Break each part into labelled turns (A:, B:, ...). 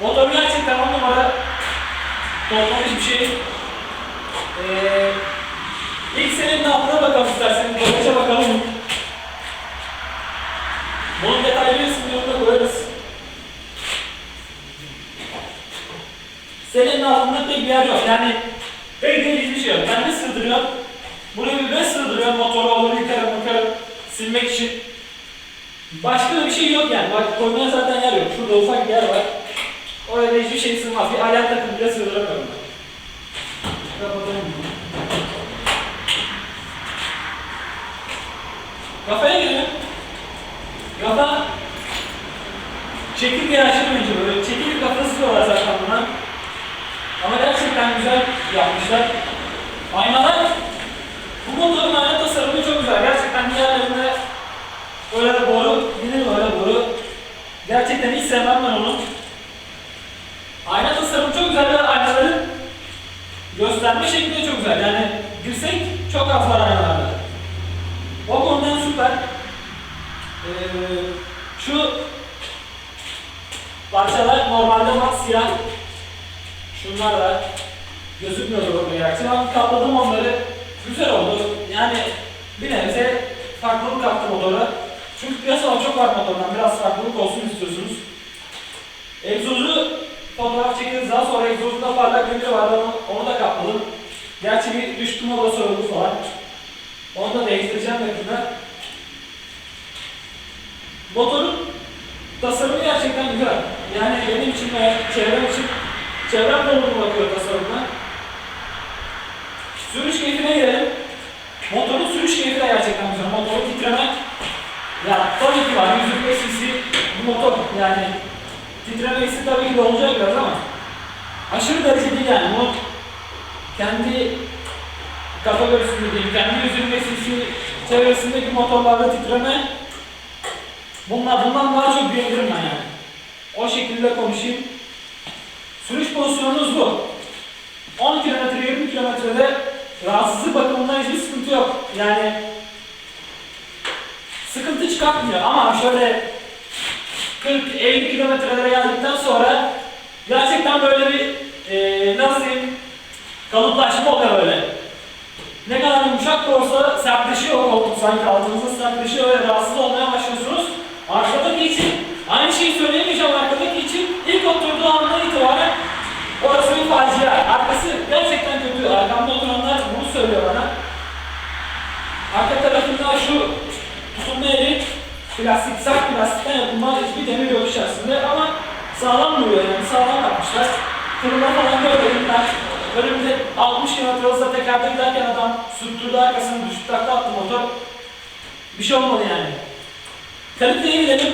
A: Motor gerçekten on numara toplamış bir şey. Ee, ilk senin yaptığına bakalım isterseniz. Bagaja bakalım. Bunun detaylı resimlerini de koyarız. Senin altında pek bir yer yok. Yani pek de hiçbir şey yok. Ben ne sığdırıyorum? Buraya bir sığdırıyorum. Motoru olur yıkarım yıkarım silmek için. Başka bir şey yok yani. Bak koymaya zaten yer yok. Şurada ufak bir yer var. Oraya hiçbir şey sığmaz. Bir alet takım bile sığdıramıyorum. Kapatalım bunu. Kafaya girelim. Kafa çekirge yaşamayınca böyle çekirge kafası diyorlar zaten buna. Ama gerçekten güzel yapmışlar. Aynalar bu motorun ayna tasarımı çok güzel. Gerçekten diğerlerinde öyle boru, yine öyle boru. Gerçekten hiç sevmem ben onu. Ayna tasarımı çok güzel ve aynaların gösterme şekli de çok güzel. Yani dirsek çok az var aynalarda. O konudan süper. Ee, şu parçalar normalde mat siyah. Şunlar da gözükmüyordu orada gerçi. Ben kapladım onları. Güzel oldu. Yani bir nebze farklılık kattı motora. Çünkü piyasada çok var motordan. Biraz farklılık olsun istiyorsunuz. Egzozu fotoğraf çekeriz daha sonra egzozunda parlak demir vardı onu, onu da kapladım. Gerçi bir düştü moda soruldu falan. Onu da değiştireceğim yakında. Motorun tasarımı gerçekten güzel. Yani benim için ve çevrem için çevrem de olumlu bakıyor tasarımına. Sürüş keyfine gelelim. Motorun sürüş keyfi de gerçekten güzel. Motorun titreme ya tabii ki var. 125 cc motor yani titreme hissi tabii ki de olacak biraz ama aşırı derece değil yani. Bu kendi kategorisinde değil, kendi 125 cc çevresindeki motorlarda titreme bunlar bundan daha çok diyebilirim ben yani. O şekilde konuşayım. Sürüş pozisyonunuz bu. 10 kilometre 20 kilometrede rahatsızlık bakımından hiçbir sıkıntı yok. Yani sıkıntı çıkartmıyor ama şöyle 40-50 kilometrelere geldikten sonra gerçekten böyle bir e, nasıl diyeyim kalıplaşma oluyor böyle. Ne kadar yumuşak da olsa sertleşiyor koltuk sanki altınızda sertleşiyor ve rahatsız olmaya başlıyorsunuz. Arkadaki için aynı şeyi söyleyemeyeceğim arkadaki için ilk oturduğu andan itibaren orası bir facia. Arkası gerçekten kötü. Arkamda oturanlar bunu söylüyor bana. Arka tarafında şu tutunma yeri plastik, sert plastikten yapılma hiçbir demir yok içerisinde ama sağlam duruyor yani sağlam yapmışlar. Kırılma falan görmedim ben. Önümde 60 km hızla tekerde giderken adam sürttürdü arkasını düştü takla attı motor. Bir şey olmadı yani. Kaliteye gidelim.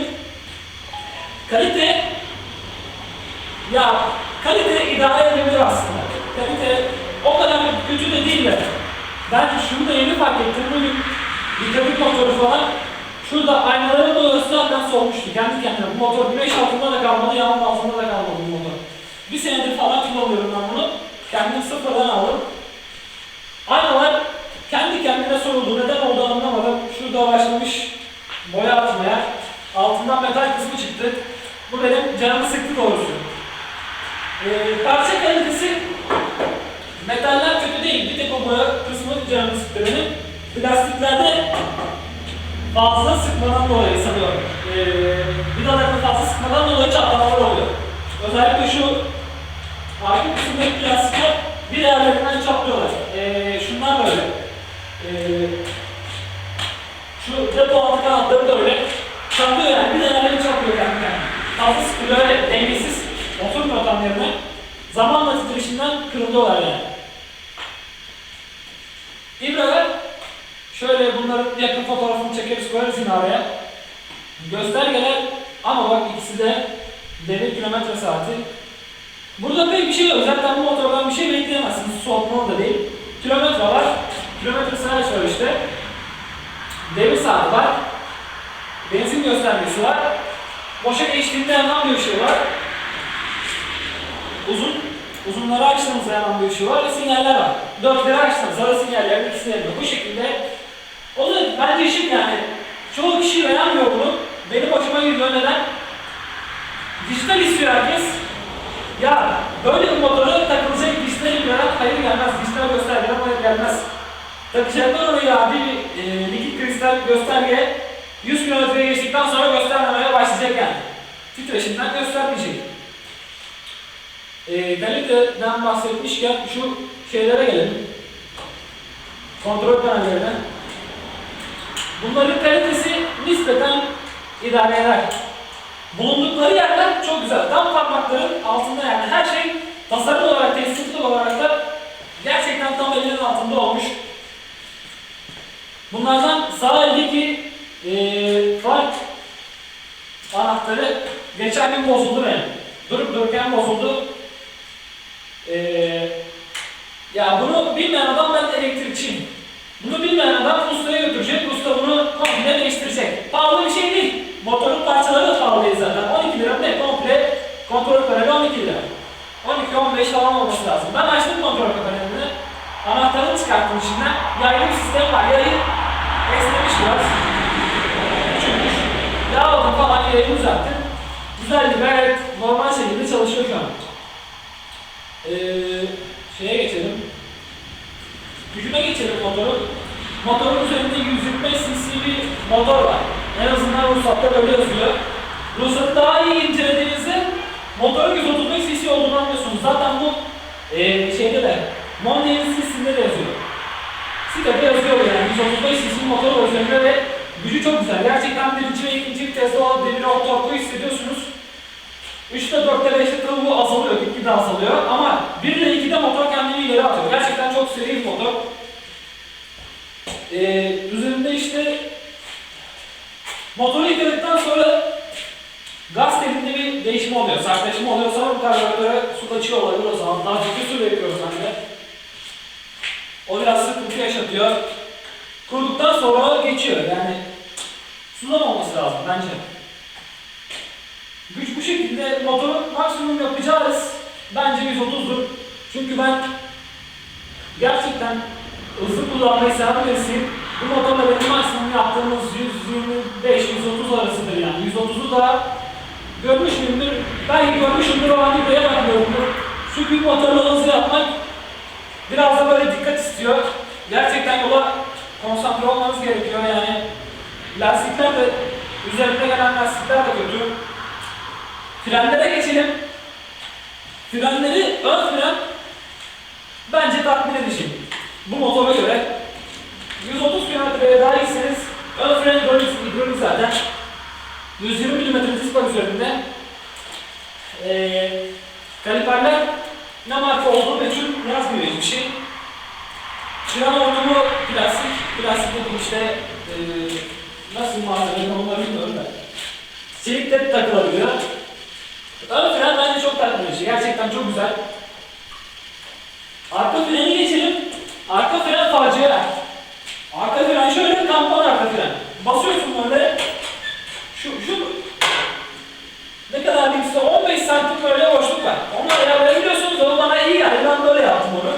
A: Kalite ya kalite idare edilebilir aslında. Kalite o kadar kötü de değil de. Ben şunu da yeni fark ettim. Bugün bir trafik motoru falan şurada aynaların boyası zaten solmuştu. Kendi kendine. Bu motor güneş altında da kalmadı, yağmur altında da kalmadı bu motor. Bir senedir falan kullanıyorum ben bunu. Kendim sıfırdan aldım. Aynalar kendi kendine soruldu. Neden olduğunu anlamadım. Şurada başlamış boya atmaya. Altından metal kısmı çıktı. Bu benim canımı sıktı doğrusu. Ee, parça kalitesi metaller kötü değil. Bir tek o boya kısmı canımı sıktı benim. Plastiklerde fazla sıkmadan dolayı sanıyorum. Ee, vidalarını fazla sıkmadan dolayı çatlamalar oluyor. Özellikle şu arka kısımdaki plastikler bir yerlerinden çatlıyorlar. Ee, şunlar böyle. Ee, şu depo altı kanatları da öyle. Çatlıyor yani. Bir yerlerini çatlıyor kendi kendine. Fazla sıkılıyor öyle dengesiz. Oturmuyor tam yerine. Zamanla titreşimden kırılıyorlar yani. İbralar şöyle bunların yakın yine araya. Göstergeler ama bak ikisi de devir kilometre saati. Burada pek bir şey yok. Zaten bu motordan bir şey bekleyemezsiniz. Soğutmalı da değil. Kilometre var. Kilometre saat var işte. Devir saati var. Benzin göstergesi var. boşa geçtiğinde yanan bir ışığı var. Uzun, uzunları açtığımızda yanan bir ışığı var ve sinyaller var. Dörtleri açtığımızda ara sinyallerin ikisi yanıyor. Bu şekilde o da bence ışık yani. Çoğu kişi beğenmiyor bunu. Benim hoşuma gidiyor neden? Dijital istiyor herkes. Ya böyle bir motora takılacak dijital veren hayır gelmez. Dijital göstergeler hayır gelmez. Takacaklar oraya abi e, likit kristal gösterge 100 kilometreye geçtikten sonra göstermemeye başlayacak yani. Titreşimden göstermeyecek. E, kaliteden bahsetmişken şu şeylere gelelim. Kontrol panellerine. Bunların kalitesi nispeten idare eder. Bulundukları yerler çok güzel. Tam parmakların altında yani her şey tasarım olarak, tesisli olarak da gerçekten tam elinin altında olmuş. Bunlardan sağ eldeki eee fark anahtarı geçen gün bozuldu benim. Durup dururken bozuldu. Eee ya bunu bilmeyen adam ben elektrikçiyim. Bunu bilmeyen adam ustaya götürecek, usta bunu komple değiştirecek. Pahalı bir şey değil. Motorun parçaları da pahalı değil zaten. 12 lira ne? Komple kontrol paneli 12 lira. 12-15 falan olması lazım. Ben açtım kontrol panelini. Anahtarını çıkarttım içinden. Yaylı bir sistem var. Yayı esnemiş biraz. Küçülmüş. Yağ aldım falan yayı uzattım. Güzel bir gayet normal şekilde çalışıyor şu an. Ee, şeye geçelim. Gücüne geçelim motorun. Motorun üzerinde 125 cc bir motor var. En azından ruhsatta böyle yazıyor. Ruhsatı daha iyi incelediğinizde motorun 135 cc olduğunu anlıyorsunuz. Zaten bu eee şeyde de Mondial'in sitesinde de yazıyor. Sitede yazıyor yani 135 cc motor var üzerinde ve gücü çok güzel. Gerçekten birinci ve ikinci viteste o demir o torku hissediyorsunuz. 3'te 4'te 5'te tabi bu azalıyor, gitgide azalıyor ama 1 ile 2'de motor kendini ileri atıyor. Gerçekten çok seri bir motor. Ee, üzerinde işte motoru yıkadıktan sonra gaz telinde bir değişim oluyor, sertleşme oluyor. Sonra bu karbüratöre su kaçıyor olabilir o zaman. Daha ciddi su veriyoruz hani. O biraz sıkıntı yaşatıyor. Kurduktan sonra geçiyor yani sulamaması lazım bence. Güç bu şekilde motorun maksimum yapacağız. Bence 130'dur. Çünkü ben gerçekten hızlı kullanmayı seven birisiyim. Bu motorla benim maksimum yaptığımız 125-130 arasıdır yani. 130'u da görmüş müyümdür? Belki görmüşümdür o an buraya bakmıyorumdur. Çünkü motorla hızlı yapmak biraz da böyle dikkat istiyor. Gerçekten yola konsantre olmanız gerekiyor yani. Lastikler de üzerinde gelen lastikler de kötü. Frenlere geçelim. Frenleri, ön fren bence tatmin edici. Bu motora göre 130 kilometreye daha iyisiniz. Ön fren hidrolik, hidrolik zaten. 120 mm disk var üzerinde. Ee, kaliperler ne marka olduğu meçhul yazmıyor hiçbir şey. Fren hortumu plastik. Plastik dediğim işte ee, nasıl malzeme onları bilmiyorum da. Çelik de takılabiliyor. Ön fren bence çok tatmin edici. Gerçekten çok güzel. Arka freni geçelim. Arka fren facia. Arka fren şöyle kampan arka fren. Basıyorsun böyle. Şu, şu ne kadar diyeyim size 15 santim böyle boşluk var. Onu ayarlayabiliyorsunuz. O bana iyi geldi. Ben böyle yaptım onu.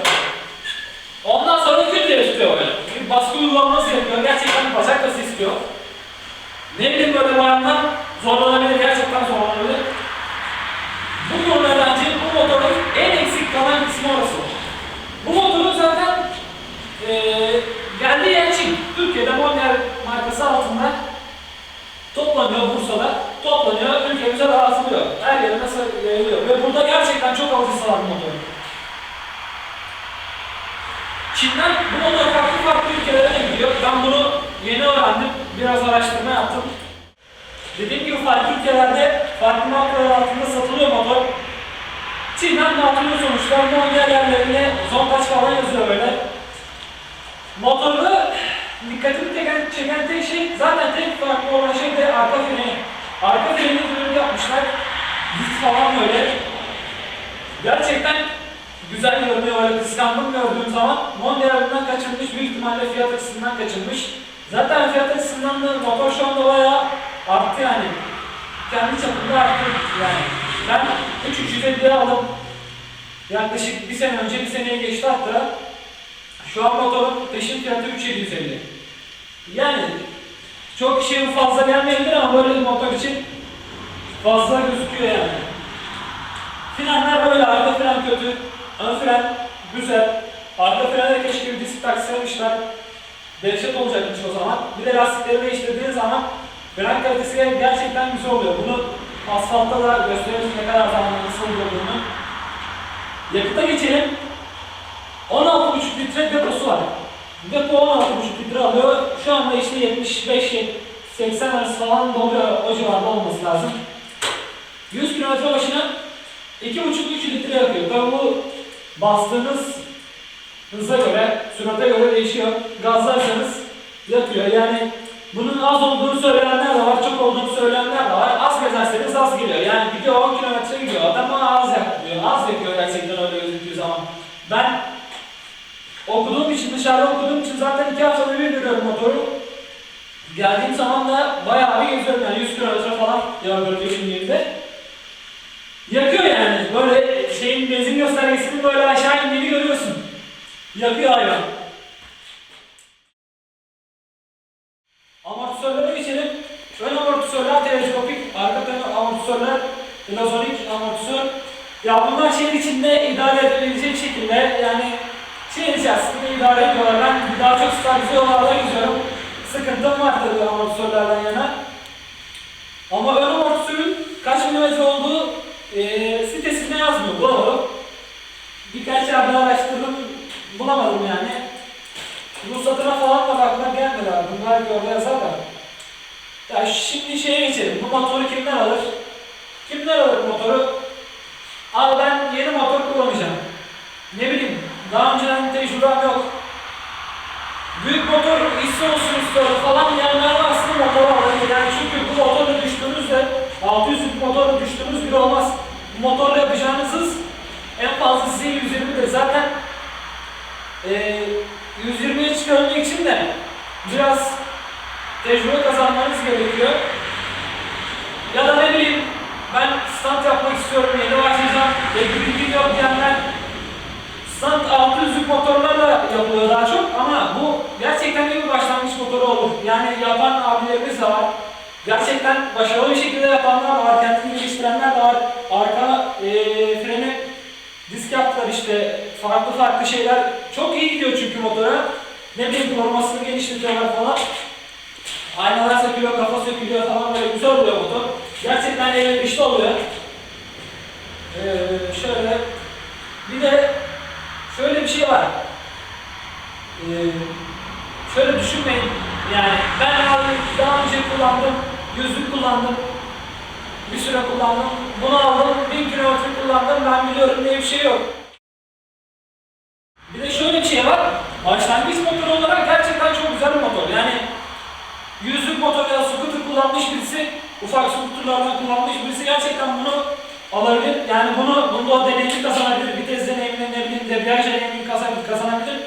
A: Ondan sonra küt diye tutuyor böyle. Bir baskı uygulanması gerekiyor. Gerçekten bacak kası istiyor. Ne bileyim böyle bayanlar zorlanabilir. Gerçekten zorlanabilir. Bu konuda bence bu motorun en eksik kalan kısmı orası. Bu motorun zaten eee geldiği yer Çin. Türkiye'de Mondial markası altında toplanıyor Bursa'da. Toplanıyor, ülkemize dağıtılıyor. Her yere nasıl yayılıyor. Ve burada gerçekten çok alıcısı var bu motorun. Çin'den bu motor farklı farklı ülkelere de gidiyor. Ben bunu yeni öğrendim. Biraz araştırma yaptım. Dediğim gibi farklı ülkelerde farklı markalar altında satılıyor motor. Çin'den dağıtılıyor sonuçta. Mondial yerlerine zontaç falan yazıyor böyle. Motorda dikkatimi çeken, çeken tek şey zaten tek farklı olan şey de arka freni. Arka freni düzgün yapmışlar. Disk falan böyle. Gerçekten güzel görünüyor öyle kıskandım gördüğüm zaman. Mondial'den kaçırmış büyük ihtimalle fiyat açısından kaçırmış. Zaten fiyat açısından da motor şu anda bayağı arttı yani. kendi çapında arttı yani. Ben 3350'ye aldım. Yaklaşık bir sene önce bir seneye geçti hatta. Şu an motorun peşin fiyatı 3750. Yani çok kişiye bu fazla gelmeyebilir ama böyle bir motor için fazla gözüküyor yani. Frenler böyle, arka fren kötü, ön fren güzel. Arka frene keşke bir disk taksaymışlar. Dehşet olacakmış o zaman. Bir de lastikleri değiştirdiğiniz zaman fren kalitesi gerçekten güzel oluyor. Bunu asfaltta da gösteririz ne kadar zaman nasıl olduğunu. Yakıta geçelim. 16,5 litre deposu var. Depo 16,5 litre alıyor. Şu anda işte 75-80 arası falan doluyor. O civarda olması lazım. 100 km başına 2,5-3 litre yakıyor. Tabii bu bastığınız hıza göre, sürate göre değişiyor. Gazlarsanız yakıyor. Yani bunun az olduğunu söyleyenler de var, çok olduğunu söyleyenler de var. Az gezerseniz az geliyor. Yani gidiyor 10 kilometre gidiyor. Adam bana az yakıyor. Az yakıyor gerçekten öyle gözüktüğü zaman. Ben okuduğum için, dışarıda okuduğum için zaten 2 haftada bir görüyorum motoru. Geldiğim zaman da bayağı bir geziyorum yani 100 kilometre falan ya görüyorum yerinde. Yakıyor yani. Böyle şeyin benzin göstergesinin böyle aşağı indiğini görüyorsun. Yakıyor hayvan. Amortisörlere geçelim. Ön amortisörler teleskopik, arka ön amortisörler plazonik amortisör. Ya bunlar şehir içinde idare edilebilecek şekilde yani şehir içerisinde idare ediyorlar. Ben daha çok stabilize yollarda geziyorum. Sıkıntım var tabii amortisörlerden yana. Ama ön amortisörün kaç milimetre olduğu e, sitesinde yazmıyor. Doğru. Birkaç yerde araştırdım, bulamadım yani. Ruhsatına falan da bakmak gelmedi abi. Bunlar belki orada yazar da. Ya şimdi şeye geçelim. Bu motoru kimler alır? Kimler alır bu motoru? Abi ben yeni motor kullanacağım. Ne bileyim, daha önceden tecrübem yok. Büyük motor hissi olsun istiyorum falan diyenler varsa motoru alır. Yani çünkü bu motorla düştüğünüzde 600 yük motorla düştüğünüz bir olmaz. Bu motorla yapacağınız hız en fazla size 120'dir. Zaten e, 120'ye çıkarmak için de biraz tecrübe kazanmanız gerekiyor. Ya da ne bileyim ben stand yapmak istiyorum, yeni başlayacağım, belki bilgim yok diyenler stand 600 yük motorlarla yapılıyor daha çok ama bu gerçekten iyi bir başlangıç motoru olur. Yani yapan abilerimiz de var. Gerçekten başarılı bir şekilde yapanlar var, kendini geliştirenler de var. Arka e, freni disk yaptılar işte, farklı farklı şeyler. Çok iyi gidiyor çünkü motora. Ne bileyim korumasını genişletiyorlar falan. Aynalar sökülüyor, kafa sökülüyor falan böyle güzel oluyor motor. Gerçekten elverişli oluyor. Ee, şöyle, bir de şöyle bir şey var. Ee, şöyle düşünmeyin, yani ben abi daha önce kullandım, yüzlük kullandım, bir süre kullandım, bunu aldım, bin kilometre kullandım, ben biliyorum diye bir şey yok. Bir de şöyle bir şey var, başlangıç motoru olarak gerçekten çok güzel bir motor. Yani yüzlük motor ya da scooter kullanmış birisi, ufak scooterlardan kullanmış birisi gerçekten bunu alabilir. Yani bunu, bunda deneyimi kazanabilir, vites deneyimini, ne bileyim debriyaj deneyimini kazan- kazanabilir.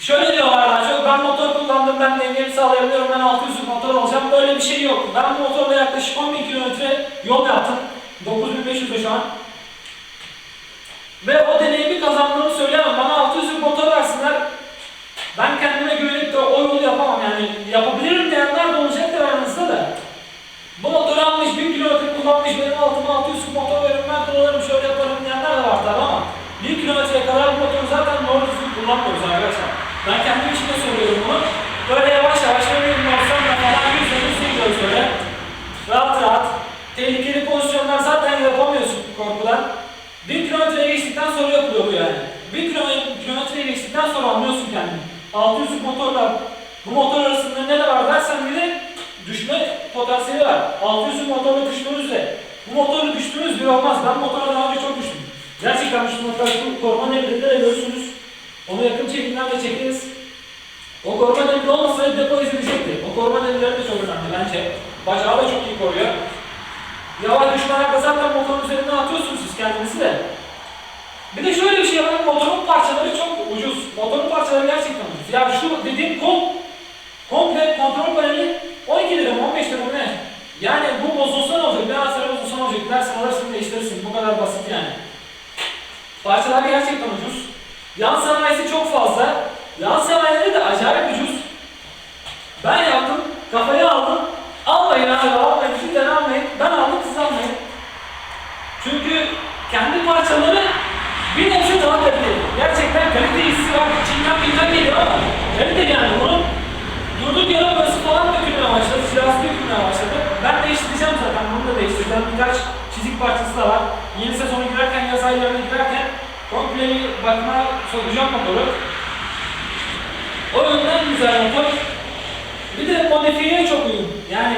A: Şöyle diyorlar daha çok, ben motor kullandım, ben deneyim sağlayabiliyorum, ben 600 motor alacağım. Böyle bir şey yok. Ben motorla yaklaşık 10.000 kilometre yol yaptım. 9500'de şu an. Ve o deneyimi kazandığımı söyleyemem. Bana 600 motor versinler. Ben kendime güvenip de o yolu yapamam yani. Yapabilirim diyenler de olacaktır aranızda da. Bu motoru almış, 1000 kilometre kullanmış, benim altıma 600 motor verin, ben kullanırım, şöyle yaparım diyenler de var tabi ama 1000 kilometreye kadar bu motoru zaten doğru düzgün kullanmıyoruz arkadaşlar. Ben kendim için de söylüyorum bunu. Böyle yavaş yavaş, ne bileyim 90'la falan 100'le 100'le gidiyoruz böyle. Rahat rahat. Tehlikeli pozisyonlar zaten yapamıyorsun korkudan. 1000 kilometreye geçtikten sonra yapılıyor bu yani. 1000 kilometre- kilometreye geçtikten sonra anlıyorsun kendini. 600 motorla bu motor arasında ne de var dersen bir de düşme potansiyeli var. 600 motorla düştüğünüzde bu motorla düştüğünüz bir olmaz. Ben motora daha önce çok düştüm. Gerçekten düştüm. Şu koruma demirinde de görürsünüz. Onu yakın çekimden de çekeriz. O koruma demiri olmasaydı depo ezilecekti. O koruma demirleri de çok önemli bence. Bacağı da çok iyi koruyor. Yavaş düşmelerde zaten motorun üzerinden atıyorsunuz siz kendinizi de. Bir de şöyle bir şey var, motorun parçaları çok ucuz. Motorun parçaları gerçekten ucuz. Ya şu dediğim kol, komple kontrol paneli 12 lira mı 15 lira mı ne? Yani bu bozulsa ne sıkıntısı da var. Yeni sezona girerken, yaz aylarına girerken komple bir bakıma sokacağım motoru. O yönden güzel motor. Bir de modifiyeye çok uygun. Yani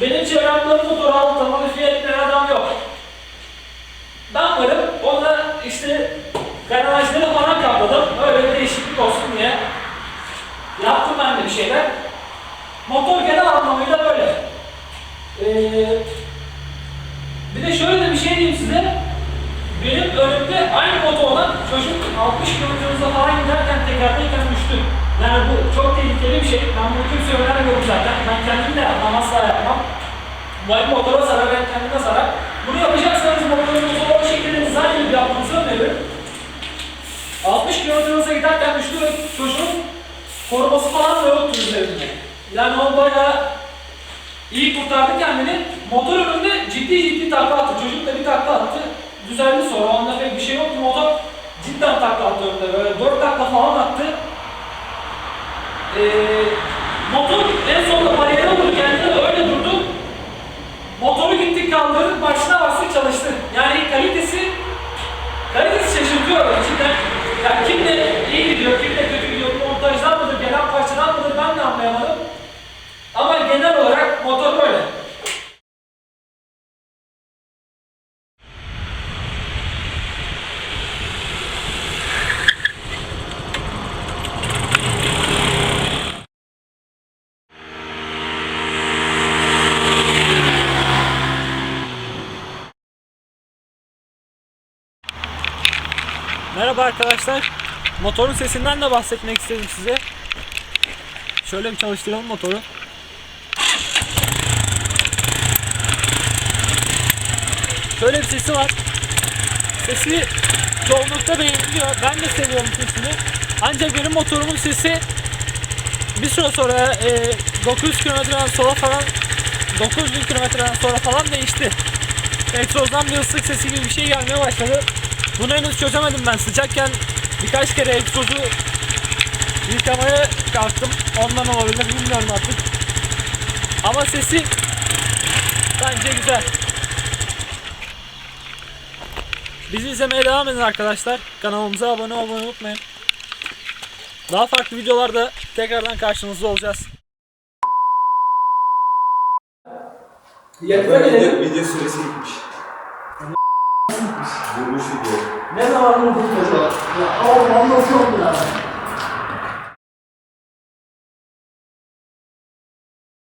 A: benim çevremde motor aldı da modifiye etmeyen adam yok. Ben varım, o da işte granajları falan kapladım. Öyle bir değişiklik olsun diye. Yaptım ben de bir şeyler. Motor genel anlamıyla böyle. Ee, de şöyle de bir şey diyeyim size. Benim önümde aynı motorla çocuk 60 km hızla falan giderken tekerdeyken düştü. Yani bu çok tehlikeli bir şey. Ben bunu kimseye önermiyorum zaten. Ben kendim de yapmam, asla yapmam. Bu motora zarar, ben kendime zarar. Bunu yapacaksanız motorunuzu o şekilde dizayn edip yapmanızı öneririm. 60 km hızla giderken düştü ve çocuğun koruması falan da yoktu üzerinde. Yani o bayağı iyi kurtardı kendini. Motor önünde ciddi ciddi takla attı. Çocuk da bir takla attı. Düzeldi sonra. Onda pek bir şey yoktu. Motor cidden takla attı önünde. Böyle 4 takla falan attı. Ee, motor en sonunda bariyere vurdu kendine öyle durdu. Motoru gittik kaldırdık başına bastık çalıştı. Yani kalitesi kalitesi şaşırtıyor içinden. Yani kim de iyi gidiyor, kim de kötü gidiyor. Bu montajdan mıdır, gelen parçadan mıdır ben de anlayamadım. Ama genel olarak motor böyle. Merhaba arkadaşlar. Motorun sesinden de bahsetmek istedim size. Şöyle bir çalıştıralım motoru. Şöyle bir sesi var. Sesi çoğunlukta beğeniliyor. Ben de seviyorum sesini. Ancak benim motorumun sesi bir süre sonra e, 900 kilometreden sonra falan 9000 kilometreden sonra falan değişti. Egzozdan bir ıslık sesi gibi bir şey gelmeye başladı. Bunu henüz çözemedim ben. Sıcakken birkaç kere egzozu yıkamaya kalktım. Ondan olabilir bilmiyorum artık. Ama sesi bence güzel. Bizi izlemeye devam edin arkadaşlar. Kanalımıza abone olmayı unutmayın. Daha farklı videolarda tekrardan karşınızda olacağız.
B: Video süresi gitmiş. Vurmuş video.
C: Ne zaman vurdun çocuğa? Ya oğlum ondan sonra ya.